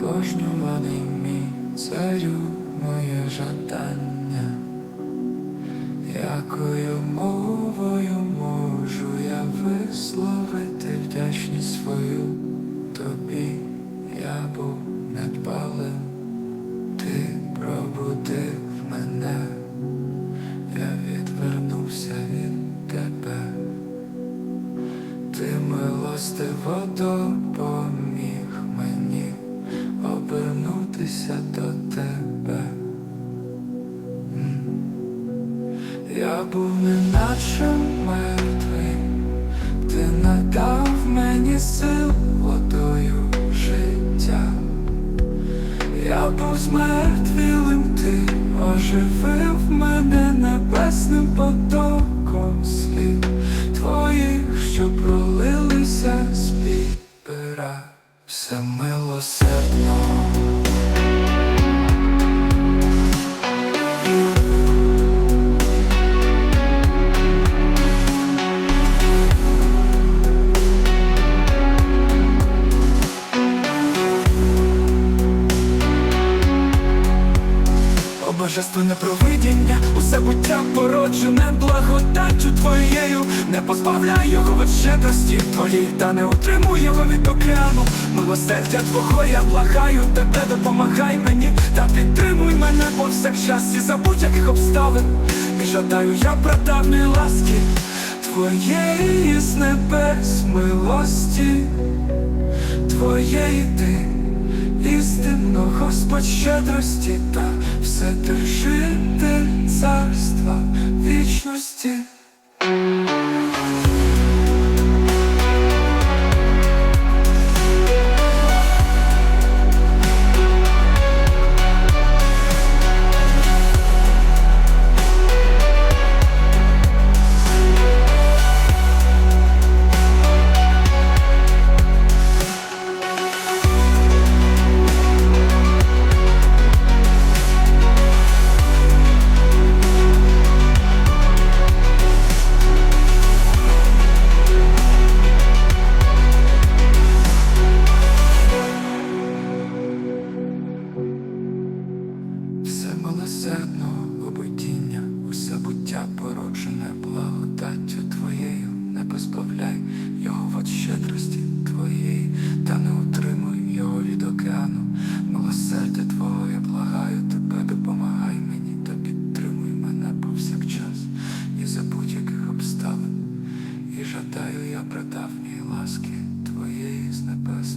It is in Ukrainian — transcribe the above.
обожнюваний мій царю моє жадання, якою мовою можу я висловити вдячність свою? Тобі, я був недбалим, ти пробудив мене, я відвернувся від тебе. Ти милостиво допоміг був неначе мертвий, ти надав мені сил водою життя. Я був змертвілим, ти оживив мене небесним потоком Божественне провидіння, усе буття породжене благодаттю твоєю, не позбавляй його від щедрості твоїй, та не утримуй його від океану. Милосердя твого, я благаю тебе, допомагай мені, та підтримуй мене повсякчас і за будь-яких обставин. І жадаю я прадавньої ласки, твоєї з небес милості, твоєї ти. Господь щедрості та вседержитель царства вічності. Його щедрості твоєї, та не утримуй його від океану. Милосердя Твого я благаю тебе, допомагай мені та підтримуй мене повсякчас і за будь-яких обставин. І жадаю я прадавньої ласки твоєї з небес